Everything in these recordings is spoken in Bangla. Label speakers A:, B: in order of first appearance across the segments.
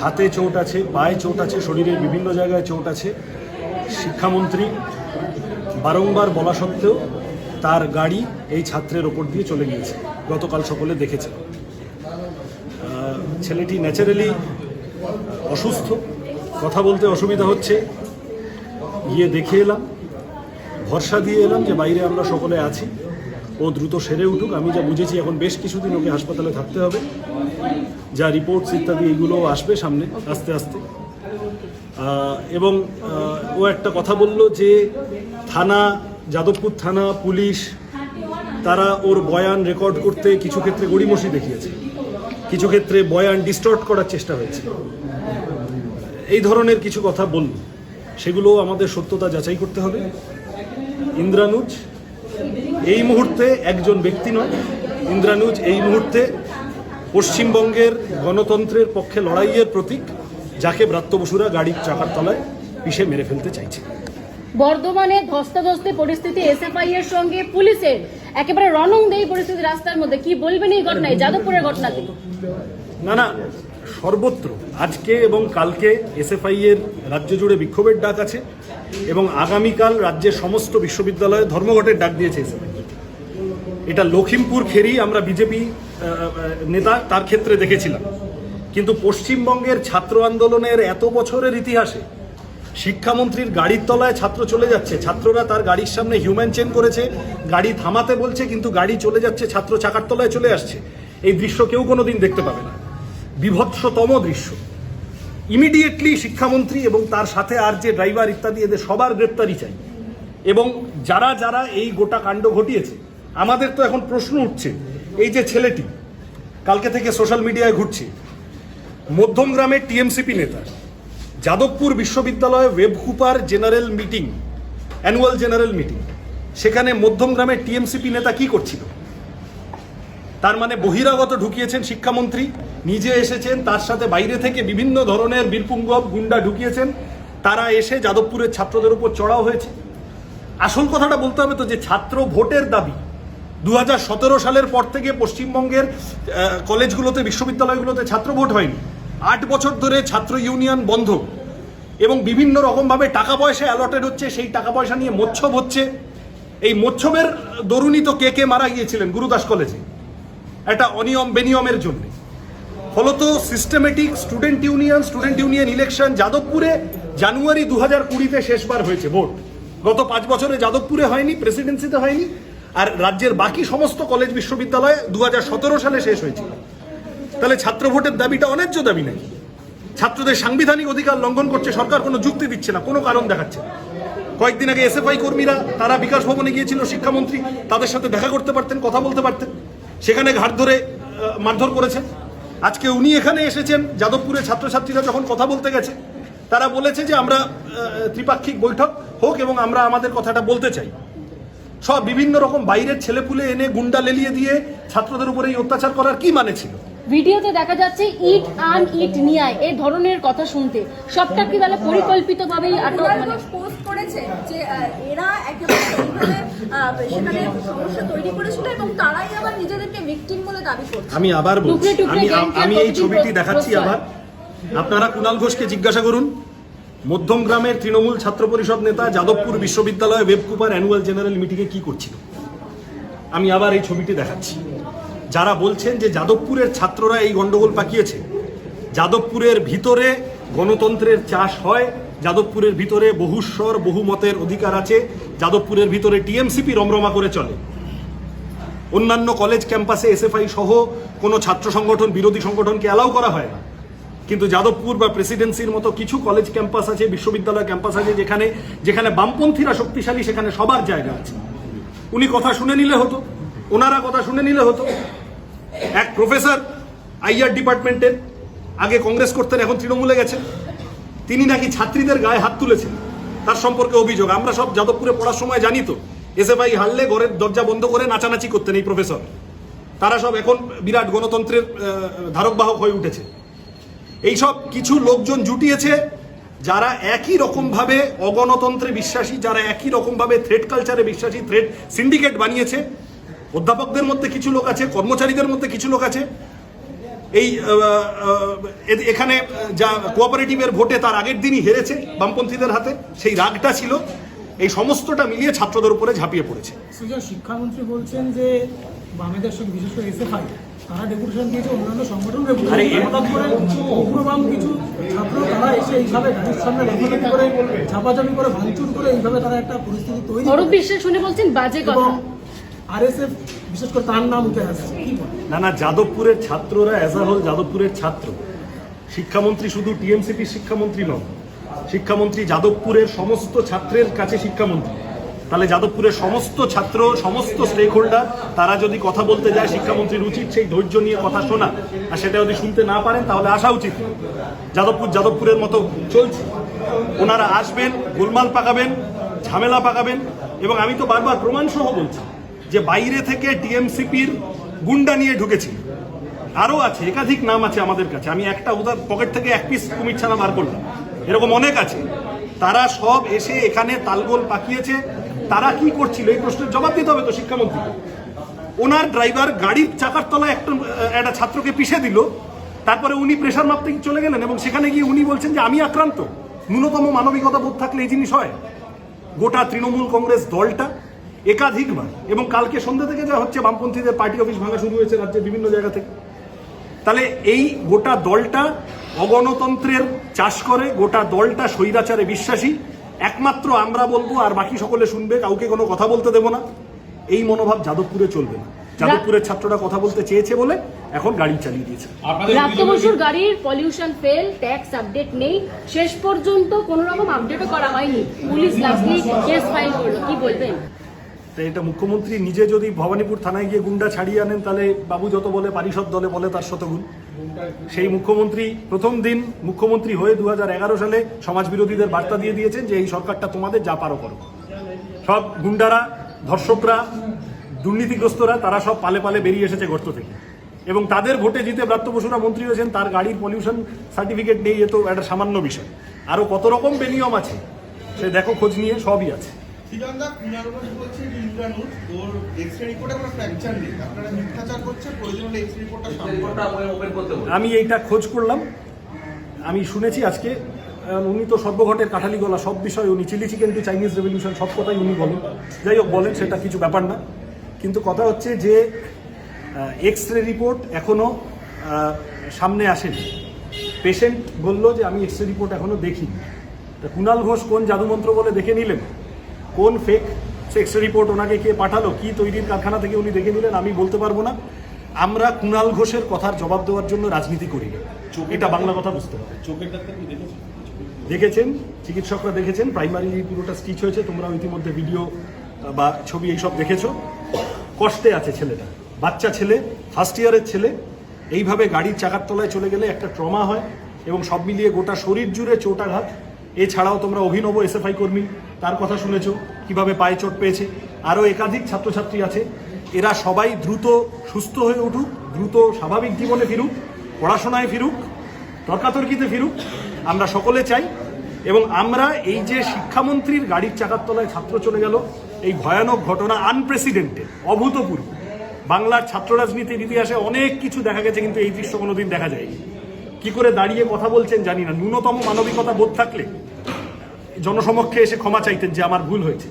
A: হাতে চোট আছে, পায়ে চোট আছে, শরীরের বিভিন্ন জায়গায় চোট আছে। শিক্ষামন্ত্রী বারংবার বলা সত্ত্বেও তার গাড়ি এই ছাত্রের ওপর দিয়ে চলে গিয়েছে। গতকাল সকলে দেখেছে ছেলেটি ন্যাচারালি অসুস্থ। কথা বলতে অসুবিধা হচ্ছে। গিয়ে দেখে এলাম। ভরসা দিয়ে এলাম যে বাইরে আমরা সকলে আছি। ও দ্রুত সেরে উঠুক। আমি যা বুঝেছি, এখন বেশ কিছুদিন ওকে হাসপাতালে থাকতে হবে। যা রিপোর্টস ইত্যাদি এগুলো আসবে সামনে, আস্তে আস্তে। এবং ও একটা কথা বলল যে থানা, যাদবপুর থানা, পুলিশ, তারা ওর বয়ান রেকর্ড করতে কিছু ক্ষেত্রে গড়িমসি দেখিয়েছে। কিছু ক্ষেত্রে বয়ান ডিস্টর্ট করার চেষ্টা হয়েছে। এই ধরনের কিছু কথা বলল। সেগুলো আমাদের সত্যতা যাচাই করতে হবে। ইন্দ্রানুজ, এই মুহূর্তে একজন ব্যক্তি নয়। ইন্দ্রানুজ, এই মুহূর্তে পশ্চিমবঙ্গের গণতন্ত্রের পক্ষে লড়াইয়ের প্রতীক যাকে ব্রাত্য বসুরা গাড়ির চাকার তলায় পিষে মেরে ফেলতে চাইছে।
B: বর্ধমানে ধস্তাধস্তি পরিস্থিতি এসএফআই এর সঙ্গে পুলিশের একেবারে রণংদেহী পরিস্থিতি রাস্তার মধ্যে। কি বলবেন এই ঘটনায়? যাদবপুরের ঘটনাতে
A: না না সর্বত্র আজকে এবং কালকে এসএফআই এর রাজ্য জুড়ে বিক্ষোভের ডাক আছে এবং আগামীকাল রাজ্যের সমস্ত বিশ্ববিদ্যালয়ে ধর্মঘটের ডাক দিয়েছে এসএফআই। এটা লখিমপুর খেরি আমরা বিজেপি নেতা তার ক্ষেত্রে দেখেছিলাম। কিন্তু পশ্চিমবঙ্গের ছাত্র আন্দোলনের এত বছরের ইতিহাসে শিক্ষামন্ত্রীর গাড়ির তলায় ছাত্র চলে যাচ্ছে, ছাত্ররা তার গাড়ির সামনে হিউম্যান চেন করেছে, গাড়ি থামাতে বলছে, কিন্তু গাড়ি চলে যাচ্ছে, ছাত্র চাকার তলায় চলে আসছে। এই দৃশ্য কেউ কোনোদিন দেখতে পাবে না। বিভৎসতম দৃশ্য। ইমিডিয়েটলি শিক্ষামন্ত্রী এবং তার সাথে আর যে ড্রাইভার ইত্যাদি, এদের সবার গ্রেপ্তারি চাই। এবং যারা যারা এই গোটা কাণ্ড ঘটিয়েছে, আমাদের তো এখন প্রশ্ন উঠছে এই যে ছেলেটি, কালকে থেকে সোশ্যাল মিডিয়ায় ঘুরছে, মধ্যমগ্রামের টিএমসিপি নেতা, যাদবপুর বিশ্ববিদ্যালয়ে ওয়েব Cooper general meeting, annual general meeting, সেখানে মধ্যমগ্রামের টিএমসিপি নেতা কি করছিল? তার মানে বহিরাগত ঢুকিয়েছেন শিক্ষামন্ত্রী, নিজে এসেছেন, তার সাথে বাইরে থেকে বিভিন্ন ধরনের বীরপুঙ্গব গুন্ডা ঢুকিয়েছেন, তারা এসে যাদবপুরের ছাত্রদের উপর চড়াও হয়েছে। আসল কথাটা বলতে হবে তো যে ছাত্র ভোটের দাবি দু হাজার সতেরো সালের পর থেকে পশ্চিমবঙ্গের কলেজগুলোতে, বিশ্ববিদ্যালয়গুলোতে ছাত্র ভোট হয়নি। আট বছর ধরে ছাত্র ইউনিয়ন বন্ধ। এবং বিভিন্ন রকমভাবে টাকা পয়সা অ্যালটেড হচ্ছে, সেই টাকা পয়সা নিয়ে মোচ্ছব হচ্ছে। এই মোচ্ছবের দরুণই তো কে কে মারা গিয়েছিলেন গুরুদাস কলেজে। একটা অনিয়ম বেনিয়মের জন্য। ফলত systematic student union student union election যাদবপুরে জানুয়ারি দু হাজার কুড়িতে শেষবার হয়েছে ভোট। গত পাঁচ বছরে যাদবপুরে হয়নি প্রেসিডেন্সিতে হয়নি। আর রাজ্যের বাকি সমস্ত কলেজ বিশ্ববিদ্যালয়ে দু সালে শেষ হয়েছিল। তাহলে ছাত্র ভোটের দাবিটা অন্যায্য দাবি নাকি? ছাত্রদের সাংবিধানিক অধিকার লঙ্ঘন করছে, সরকার কোনো যুক্তি দিচ্ছে না, কোনো কারণ দেখাচ্ছে কয়েকদিন আগে এসএফআই কর্মীরা, তারা বিকাশ ভবনে গিয়েছিল, শিক্ষামন্ত্রী, তাদের সাথে দেখা করতে পারতেন, কথা বলতে পারতেন। সেখানে ঘাট ধরে মারধর করেছেন। আজকে উনি এখানে এসেছেন যাদবপুরে ছাত্রছাত্রীরা যখন কথা বলতে গেছে, তারা বলেছে যে আমরা ত্রিপাক্ষিক বৈঠক হোক এবং আমরা আমাদের কথাটা বলতে চাই। সব বিভিন্ন রকম বাইরের ছেলেপুলে এনে গুন্ডা লেলিয়ে দিয়ে ছাত্রদের উপরে এই অত্যাচার করার কি মানে ছিল?
B: ভিডিওতে দেখা যাচ্ছে ইট আন ইট নিয়ে আয় এই ধরনের কথা শুনতে। সবটা কি তাহলে পরিকল্পিতভাবেই আটক মানে
C: পোস্ট করেছে যে এরা একেবারে সেখানে সমস্যা তৈরি করেছিল এবং তারাই আবার নিজেদেরকে ভিকটিম বলে দাবি করছে।
A: আমি আবার বলছি আমি আমি এই ছবিটি দেখাচ্ছি। আবার। আপনারা কুনাল ঘোষকে জিজ্ঞাসা করুন। মধ্যম গ্রামের তৃণমূল ছাত্র পরিষদ নেতা যাদবপুর বিশ্ববিদ্যালয়ে ওয়েবকুপার অ্যানুয়াল জেনারেল মিটিংয়ে কি করছিল? আমি আবার এই ছবিটি দেখাচ্ছি। যারা বলছেন যে যাদবপুরের ছাত্ররা এই গণ্ডগোল পাকিয়েছে, যাদবপুরের ভিতরে গণতন্ত্রের চাষ হয়, যাদবপুরের ভিতরে বহুস্বর বহুমতের অধিকার আছে, যাদবপুরের ভিতরে টিএমসিপি রমরমা করে চলে। অন্যান্য কলেজ ক্যাম্পাসে এসএফআই সহ কোনো ছাত্র সংগঠন, বিরোধী সংগঠনকে অ্যালাউ করা হয় না। কিন্তু যাদবপুর বা প্রেসিডেন্সির মতো কিছু কলেজ ক্যাম্পাস আছে, বিশ্ববিদ্যালয় ক্যাম্পাস আছে যেখানে যেখানে বামপন্থীরা শক্তিশালী, সেখানে সবার জায়গা আছে। উনি কথা শুনে নিলে হতো, ওনারা কথা শুনে নিলে হতো। এক প্রফেসর আইআর ডিপার্টমেন্টের আগে কংগ্রেস করতেন, এখন তৃণমূলে গেছেন। তিনি নাকি ছাত্রীদের গায়ে হাত তুলেছেন, তার সম্পর্কে অভিযোগ। আমরা সব যাদবপুরে পড়ার সময় জানি তো এসএফআই হারলে ঘরের দরজা বন্ধ করে নাচানাচি করতেন এই প্রফেসর তারা সব এখন বিরাট গণতন্ত্রের ধারকবাহক হয়ে উঠেছে। এইসব কিছু লোকজন জুটিয়েছে যারা একই রকমভাবে অগণতন্ত্রে বিশ্বাসী, যারা একই রকমভাবে থ্রেড কালচারে বিশ্বাসী থ্রেড সিন্ডিকেট বানিয়েছে। অধ্যাপকদের মধ্যে কিছু লোক আছে, কর্মচারীদের মধ্যে কিছু লোক আছে। এই এখানে যা কোঅপারেটিভের ভোটে তার আগের দিনই হেরেছে বামপন্থীদের হাতে, সেই রাগটা ছিল। এই সমস্তটা মিলিয়ে ছাত্রদের উপরে ঝাঁপিয়ে পড়েছে।
D: শিক্ষামন্ত্রী বলছেন যে বামেদের সঙ্গে বিশেষ করে তারা ডেপুটেশন দিয়েছে অন্যান্য সংগঠন
A: আরে
D: হঠাৎ করে উগ্রবাম কিছু ছাত্র তারা এসে এইভাবে গাড়ির সামনে করে চাপাচাপি করে ভাঙচুর করে এইভাবে তারা একটা পরিস্থিতি তৈরি
B: অরূপ বিশ্বাস শুনে বলছেন বাজে কথা।
D: আরএসএফ বিশেষ করে তার নাম উঠে আসছে
A: না না যাদবপুরের ছাত্ররা অ্যাজ আ হোল যাদবপুরের ছাত্র। শিক্ষামন্ত্রী শুধু টিএমসিপির শিক্ষামন্ত্রী নন শিক্ষামন্ত্রী যাদবপুরের সমস্ত ছাত্রের কাছে শিক্ষামন্ত্রী। তাহলে যাদবপুরের সমস্ত ছাত্র, সমস্ত স্টেক হোল্ডার তারা যদি কথা বলতে যায় শিক্ষামন্ত্রীর উচিত সেই ধৈর্য নিয়ে কথা শোনা। আর সেটা যদি শুনতে না পারেন, তাহলে আসা উচিত। যাদবপুর, যাদবপুরের মতো চলছে। ওনারা আসবেন, গোলমাল পাকাবেন, ঝামেলা পাকাবেন, এবং আমি তো বারবার প্রমাণ সহ বলছি যে বাইরে থেকে টিএমসিপির গুন্ডা নিয়ে ঢুকেছিল আরও আছে, একাধিক নাম আছে আমাদের কাছে। আমি একটা উদার পকেট থেকে এক পিস কুমির ছানা বার করলাম। এরকম অনেক আছে। তারা সব এসে এখানে তালগোল পাকিয়েছে। তারা কি করছিল? এই প্রশ্নের জবাব দিতে হবে তো শিক্ষামন্ত্রী ওনার ড্রাইভার গাড়ির চাকার তলায় একটা একটা ছাত্রকে পিষে দিল। তারপরে উনি প্রেশার মাপতে চলে গেলেন এবং সেখানে গিয়ে উনি বলছেন যে, আমি আক্রান্ত। ন্যূনতম মানবিকতা বোধ থাকলে এই জিনিস হয়। গোটা তৃণমূল কংগ্রেস দলটা একাধিকবার, এবং কালকে সন্ধ্যা থেকে যা হচ্ছে, বামপন্থীদের পার্টি অফিস ভাঙা শুরু হয়েছে রাজ্যের বিভিন্ন জায়গা থেকে। তাহলে এই গোটা দলটা অগণতন্ত্রের চাষ করে, গোটা দলটা স্বৈরাচারে বিশ্বাসী। একমাত্র আমরা বলব আর বাকি সকলে শুনবে কাউকে কোনো কথা বলতে দেবো না। এই মনোভাব যাদবপুরে চলবে না। যাদবপুরের ছাত্ররা কথা বলতে চেয়েছে বলে এখন গাড়ি চালিয়ে দিয়েছে।
B: বসুর গাড়ির পলিউশন ফেল ট্যাক্স আপডেট নেই। শেষ পর্যন্ত কোনো রকম আপডেটও করা হয়নি। পুলিশ লাস্টলি কেস ফাইল করল। কি বলবেন?
A: এটা মুখ্যমন্ত্রী নিজে যদি ভবানীপুর থানায় গিয়ে গুন্ডা ছাড়িয়ে আনেন তাহলে বাবু যত বলে পারিষদ দলে বলে তার শতগুণ। সেই মুখ্যমন্ত্রী প্রথম দিন মুখ্যমন্ত্রী হয়ে দু হাজার এগারো সালে সমাজ বিরোধীদের বার্তা দিয়ে দিয়েছেন যে এই সরকারটা তোমাদের যা পারো করো। সব গুন্ডারা, ধর্ষকরা, দুর্নীতিগ্রস্তরা, তারা সব পালে পালে বেরিয়ে এসেছে গর্ত থেকে। এবং তাদের ভোটে জিতে ব্রাত্য বসুরা মন্ত্রী হয়েছেন, তার গাড়ির পলিউশন সার্টিফিকেট নেই, এ তো একটা সামান্য বিষয়। আরও কত রকম বেনিয়ম আছে, সে দেখো খোঁজ নিয়ে সবই আছে।
E: পুনর্বাস বলছে ইন্দ্রানুজ ওর এক্সরে রিপোর্টে কোনো ফ্র্যাকচার নেই। আপনারা মিথ্যাচার করছেন প্রয়োজন হলে এক্সরে রিপোর্টটা সামনে
A: আমি এইটা খোঁজ করলাম। আমি শুনেছি আজকে। উনি তো সর্বঘটের কাঠালি গলা সব বিষয় উনি chilli chicken to Chinese revolution সব কথাই উনি বলেন। যাই হোক বলেন সেটা কিছু ব্যাপার না। কিন্তু কথা হচ্ছে যে এক্স রে রিপোর্ট এখনও সামনে আসেনি। পেশেন্ট বলল যে আমি এক্স রে রিপোর্ট এখনও দেখিনি। তা কুণাল ঘোষ কোন জাদুমন্ত্র বলে দেখে নিলেন? কোন ফেক এক্স রিপোর্ট ওনাকে কে পাঠালো কি তৈরির কারখানা থেকে উনি দেখে নিলেন আমি বলতে পারব না। আমরা কুণাল ঘোষের কথার জবাব দেওয়ার জন্য রাজনীতি করি না। এটা বাংলা কথা বুঝতে হবে।
E: চোখের ডাক্তার দেখেছেন?
A: দেখেছেন চিকিৎসকরা দেখেছেন প্রাইমারি পুরোটা স্টিচ হয়েছে তোমরা ইতিমধ্যে ভিডিও বা ছবি এইসব দেখেছ। কষ্টে আছে ছেলেটা। বাচ্চা ছেলে ফার্স্ট ইয়ারের ছেলে এইভাবে গাড়ির চাকার তলায় চলে গেলে একটা ট্রমা হয় এবং সব মিলিয়ে গোটা শরীর জুড়ে চোটাঘাত। এছাড়াও তোমরা অভিনব এসএফআই কর্মী, তার কথা শুনেছ, কীভাবে পায়ে চোট পেয়েছে, আরও একাধিক ছাত্রছাত্রী আছে। এরা সবাই দ্রুত সুস্থ হয়ে উঠুক, দ্রুত স্বাভাবিক জীবনে ফিরুক, পড়াশোনায় ফিরুক, তর্কাতর্কিতে ফিরুক, আমরা সকলে চাই। এবং আমরা এই যে শিক্ষামন্ত্রীর গাড়ির চাকার তলায় ছাত্র চলে গেল, এই ভয়ানক ঘটনা আনপ্রেসিডেন্টেড অভূতপূর্ব। বাংলার ছাত্র রাজনীতির ইতিহাসে অনেক কিছু দেখা গেছে, কিন্তু এই দৃশ্য কোনোদিন দেখা যায়নি। কি করে দাঁড়িয়ে কথা বলছেন জানি না। ন্যূনতম মানবিকতা বোধ থাকলে জনসমক্ষে এসে ক্ষমা চাইতেন যে আমার ভুল হয়েছে।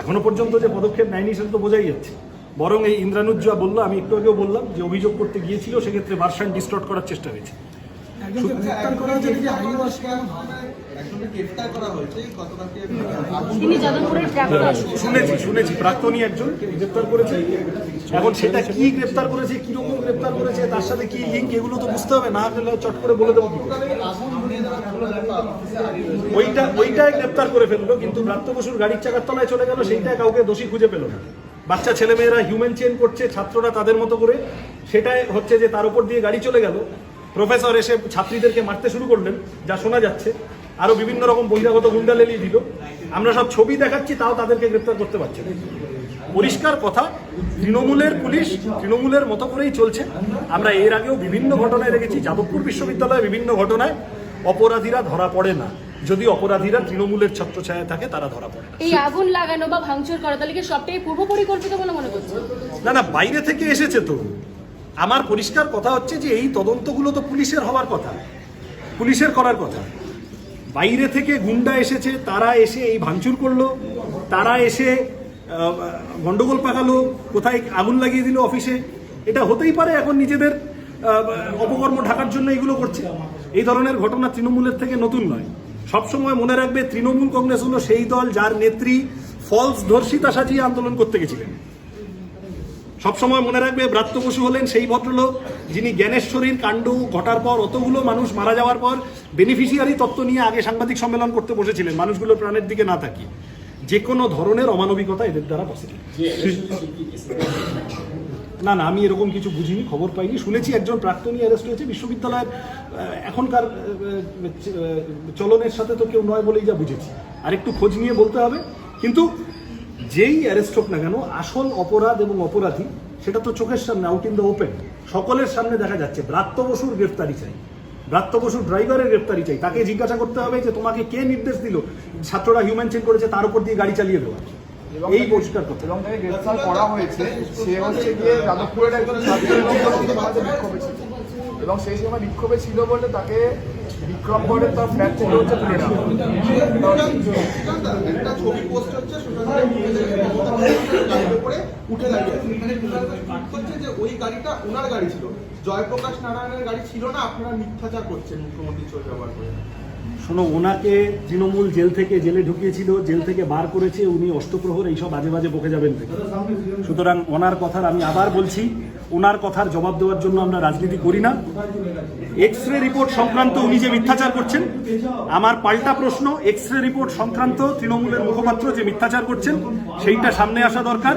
A: এখনও পর্যন্ত যে পদক্ষেপ নেয়নি সেটা তো বোঝাই যাচ্ছে। বরং এই ইন্দ্রানুজ্জা বলল আমি একটু আগেও বললাম যে অভিযোগ করতে গিয়েছিল সেক্ষেত্রে ভার্সান ডিস্টর্ট করার চেষ্টা হয়েছে।
D: একজনকে গ্রেপ্তার করা হয়েছে দেখি আইওয়াস
E: একজনকে গ্রেফতার করা হয়েছে গতকালকে
B: তিনি যাদবপুরের প্রাক্তন
A: শুনেছি শুনেছি প্রাক্তনী একজন গ্রেপ্তার করেছে। এখন সেটা কি গ্রেপ্তার করেছে কীরকম গ্রেপ্তার করেছে তার সাথে কি লিঙ্ক এগুলো তো বুঝতে হবে না হলে চট করে বলে দেবো ওইটা ওইটাই গ্রেপ্তার করে ফেলল কিন্তু ব্রাত্য বসুর গাড়ির চাকার তলায় চলে গেল সেইটা কাউকে দোষী খুঁজে পেল না। বাচ্চা ছেলেমেয়েরা হিউম্যান চেন করছে ছাত্ররা তাদের মতো করে। সেটাই হচ্ছে যে তার উপর দিয়ে গাড়ি চলে গেল। প্রফেসর এসে ছাত্রীদেরকে মারতে শুরু করলেন যা শোনা যাচ্ছে। আরও বিভিন্ন রকম বহিরাগত গুন্ডা লেলিয়ে দিল। আমরা সব ছবি দেখাচ্ছি তাও তাদেরকে গ্রেপ্তার করতে পারছি না। পরিষ্কার কথা তৃণমূলের পুলিশ তৃণমূলের মতো করেই চলছে। আমরা এর আগেও বিভিন্ন ঘটনায় দেখেছি যাদবপুর বিশ্ববিদ্যালয়ে বিভিন্ন ঘটনায় অপরাধীরা ধরা পড়ে না। যদি অপরাধীরা তৃণমূলের ছত্রছায়া থাকে তারা ধরা পড়ে
B: এই আগুন লাগানো বা ভাঙচুর করা তাহলে কি সবটাই পূর্ব পরিকল্পিত বলে মনে করছে?
A: না না বাইরে থেকে এসেছে তো। আমার পরিষ্কার কথা হচ্ছে যে এই তদন্তগুলো তো পুলিশের হওয়ার কথা। পুলিশের করার কথা। বাইরে থেকে গুন্ডা এসেছে, তারা এসে এই ভাঙচুর করল, তারা এসে গন্ডগোল পাকালো, কোথায় আগুন লাগিয়ে দিল অফিসে। এটা হতেই পারে এখন নিজেদের অপকর্ম ঢাকার জন্য এগুলো করছে। এই ধরনের ঘটনা তৃণমূলের থেকে নতুন নয়। সবসময় মনে রাখবে তৃণমূল কংগ্রেস হলো সেই দল যার নেত্রী ফলস ধর্ষিতা সাজিয়ে আন্দোলন করতে গেছিলেন। সবসময় মনে রাখবে ব্রাত্য বসু হলেন সেই ভদ্রলোক যিনি জ্ঞানেশ্বরীর কাণ্ড ঘটার পর অতগুলো মানুষ মারা যাওয়ার পর বেনিফিশিয়ারি তত্ত্ব নিয়ে আগে সাংবাদিক সম্মেলন করতে বসেছিলেন। মানুষগুলো প্রাণের দিকে না তাকিয়ে। যে কোনো ধরনের অমানবিকতা এদের দ্বারা পসিবল না না আমি এরকম কিছু বুঝিনি খবর পাইনি। শুনেছি একজন প্রাক্তনী অ্যারেস্ট হয়েছে বিশ্ববিদ্যালয়ের এখনকার চলনের সাথে তো কেউ নয় বলেই যা বুঝেছি। আর একটু খোঁজ নিয়ে বলতে হবে। কিন্তু যেই অ্যারেস্ট হোক না কেন আসল অপরাধ এবং অপরাধী সেটা তো চোখের সামনে আউট ইন দ্য ওপেন সকলের সামনে দেখা যাচ্ছে। ব্রাত্য বসুর গ্রেফতারি চাই। ব্রাত্য বসুর ড্রাইভারের গ্রেফতারি চাই। তাকে জিজ্ঞাসা করতে হবে যে তোমাকে কে নির্দেশ দিল? ছাত্ররা হিউম্যান চেন করেছে তার উপর দিয়ে গাড়ি চালিয়ে দেওয়া। এই পরিষ্কার করতে
F: এবং তাকে গ্রেফতার করা হয়েছে। সে হচ্ছে গিয়ে যাদবপুরের একজন ছাত্র এবং সেই সময় বিক্ষোভে ছিল বলে তাকে বিক্রমগড়ের তার ফ্ল্যাট থেকে হচ্ছে তুলে নেওয়া। এটা হচ্ছে
E: একটা ছবি পোস্ট হচ্ছে সোশ্যাল মিডিয়াতে গাড়ির উপরে উঠে দাঁড়িয়ে আছে। এখানে হচ্ছে যে ওই গাড়িটা ওনার গাড়ি ছিল। জয়প্রকাশ নারায়ণের গাড়ি ছিল না আপনারা মিথ্যাচার করছেন মুখ্যমন্ত্রী ছবি ব্যবহার করে
A: শোনো ওনাকে তৃণমূল জেল থেকে জেলে ঢুকিয়েছিল জেল থেকে বার করেছে উনি অষ্টপ্রহর এইসব বাজে বাজে বকে যাবেন সুতরাং ওনার কথার আমি আবার বলছি ওনার কথার জবাব দেওয়ার জন্য আমরা রাজনীতি করি না। এক্স রে রিপোর্ট সংক্রান্ত উনি যে মিথ্যাচার করছেন আমার পাল্টা প্রশ্ন এক্স রে রিপোর্ট সংক্রান্ত তৃণমূলের মুখপাত্র যে মিথ্যাচার করছেন সেইটা সামনে আসা দরকার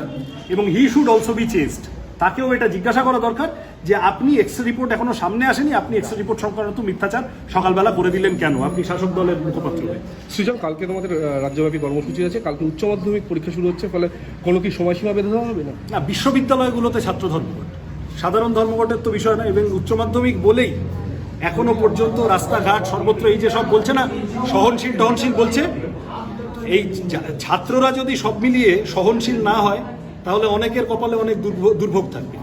A: এবং he should also be chest তাকেও এটা জিজ্ঞাসা করা দরকার যে আপনি এক্স রিপোর্ট এখনও সামনে আসেনি আপনি এক্স রিপোর্ট সংক্রান্ত মিথ্যাচার সকালবেলা করে দিলেন কেন? আপনি শাসক দলের মুখপাত্র হয়ে।
G: সৃজন কালকে তোমাদের রাজ্যব্যাপী কর্মসূচি আছে কালকে উচ্চ মাধ্যমিক পরীক্ষা শুরু হচ্ছে ফলে কোনো কি সময়সীমা বেঁধে দেওয়া হবে না?
A: বিশ্ববিদ্যালয়গুলোতে ছাত্র ধর্মঘট সাধারণ ধর্মঘটের তো বিষয় না, এবং উচ্চ মাধ্যমিক বলেই এখনও পর্যন্ত রাস্তাঘাট সর্বত্র এই যে সব বলছে না, সহনশীল টহনশীল বলছে, এই ছাত্ররা যদি সব মিলিয়ে সহনশীল না হয়, তাহলে অনেকের কপালে অনেক দুর্ভ- দুর্ভোগ থাকবে।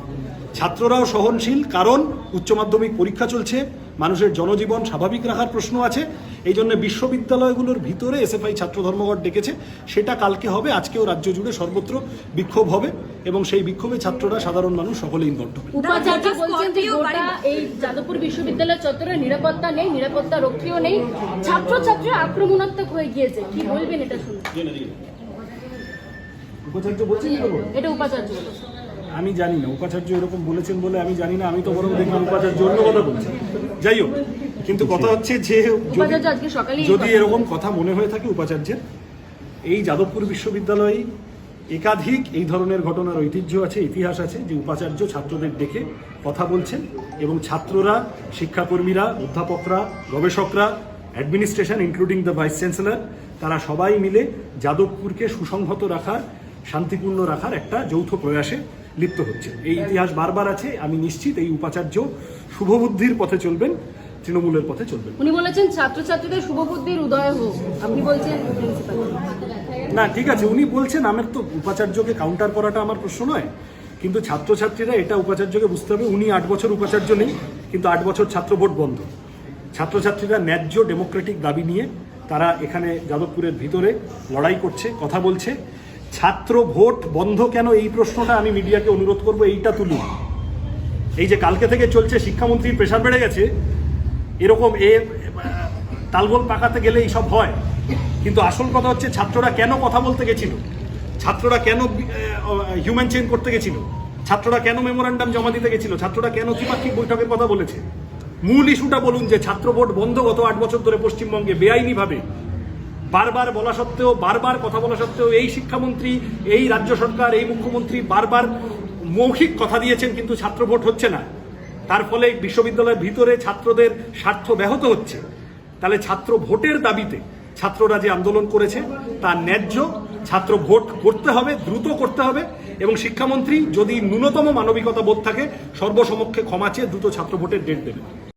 A: ছাত্ররাও সহনশীল, কারণ উচ্চ মাধ্যমিক পরীক্ষা চলছে, মানুষের জনজীবন স্বাভাবিক রাখার প্রশ্ন আছে এই জন্য বিশ্ববিদ্যালয়গুলোর ভিতরে এসএফআই ছাত্র ধর্মঘট ডেকেছে। সেটা কালকে হবে আজকেও রাজ্য জুড়ে সর্বত্র বিক্ষোভ হবে এবং সেই বিক্ষোভে ছাত্ররা সাধারণ মানুষ সকলেই ইনভলভ হবে।
B: উপাচার্য বলছেন যে
C: স্করপিও
B: গোটা
C: গাড়ি-
B: এই যাদবপুর বিশ্ববিদ্যালয় চত্বরে নিরাপত্তা নেই নিরাপত্তা রক্ষীও নেই। ছাত্রছাত্রীরা আক্রমণাত্মক হয়ে গিয়েছে। কি বলবেন এটা শুনে?
A: উপাচার্য বলছেন
B: এটা উপাচার্য।
A: আমি জানি না উপাচার্য এরকম বলেছেন বলে আমি জানি না আমি তো বরং দেখলাম উপাচার্য অন্য কথা বলছেন। যাই হোক কিন্তু কথা হচ্ছে যে যদি- এরকম কথা মনে হয়ে থাকে উপাচার্যের এই যাদবপুর বিশ্ববিদ্যালয়ে একাধিক এই ধরনের ঘটনার ঐতিহ্য আছে ইতিহাস আছে যে উপাচার্য ছাত্রদের ডেকে কথা বলছেন এবং ছাত্ররা শিক্ষাকর্মীরা অধ্যাপকরা গবেষকরা administration including the vice chancellor তারা সবাই মিলে যাদবপুরকে সুসংহত রাখার শান্তিপূর্ণ রাখার একটা যৌথ প্রয়াসে লিপ্ত হচ্ছে। এই ইতিহাস বারবার আছে আমি নিশ্চিত এই উপাচার্য শুভবুদ্ধির পথে চলবেন। তৃণমূলের পথে চলবেন
B: উনি বলেছেন ছাত্রছাত্রীদের শুভবুদ্ধির উদয় হোক। আপনি বলছেন প্রিন্সিপাল।
A: না ঠিক আছে উনি বলছেন আমার তো উপাচার্যকে কাউন্টার করাটা আমার প্রশ্ন নয় কিন্তু ছাত্রছাত্রীরা এটা উপাচার্যকে বুঝতে হবে। উনি আট বছর উপাচার্য নেই কিন্তু আট বছর ছাত্র ভোট বন্ধ। ছাত্রছাত্রীরা ন্যায্য ডেমোক্রেটিক দাবি নিয়ে তারা এখানে যাদবপুরের ভিতরে লড়াই করছে কথা বলছে। ছাত্র ভোট বন্ধ কেন? এই প্রশ্নটা আমি মিডিয়াকে অনুরোধ করব এইটা তুলি এই যে কালকে থেকে চলছে শিক্ষামন্ত্রীর প্রেশার বেড়ে গেছে এরকম এ, তালগোল পাকাতে গেলে এইসব হয়। কিন্তু আসল কথা হচ্ছে ছাত্ররা কেন কথা বলতে গেছিল? ছাত্ররা কেন হিউম্যান চেইন করতে গেছিল? ছাত্ররা কেন মেমোরান্ডাম জমা দিতে গেছিল? ছাত্ররা কেন ত্রিপাক্ষিক বৈঠকের কথা বলেছে? মূল ইস্যুটা বলুন যে ছাত্র ভোট বন্ধ গত আট বছর ধরে পশ্চিমবঙ্গে বেআইনিভাবে। বারবার বলা সত্ত্বেও, বারবার কথা বলা সত্ত্বেও এই শিক্ষামন্ত্রী, এই রাজ্য সরকার, এই মুখ্যমন্ত্রী বারবার মৌখিক কথা দিয়েছেন, কিন্তু ছাত্র ভোট হচ্ছে না। তার ফলে বিশ্ববিদ্যালয়ের ভিতরে ছাত্রদের স্বার্থ ব্যাহত হচ্ছে। তাহলে ছাত্র ভোটের দাবিতে ছাত্ররা যে আন্দোলন করেছে, তা ন্যায্য, ছাত্র ভোট করতে হবে, দ্রুত করতে হবে এবং শিক্ষামন্ত্রী যদি ন্যূনতম মানবিকতা বোধ থাকে, সর্বসমক্ষে ক্ষমা চেয়ে দ্রুত ছাত্র ভোটের ডেট দেবেন।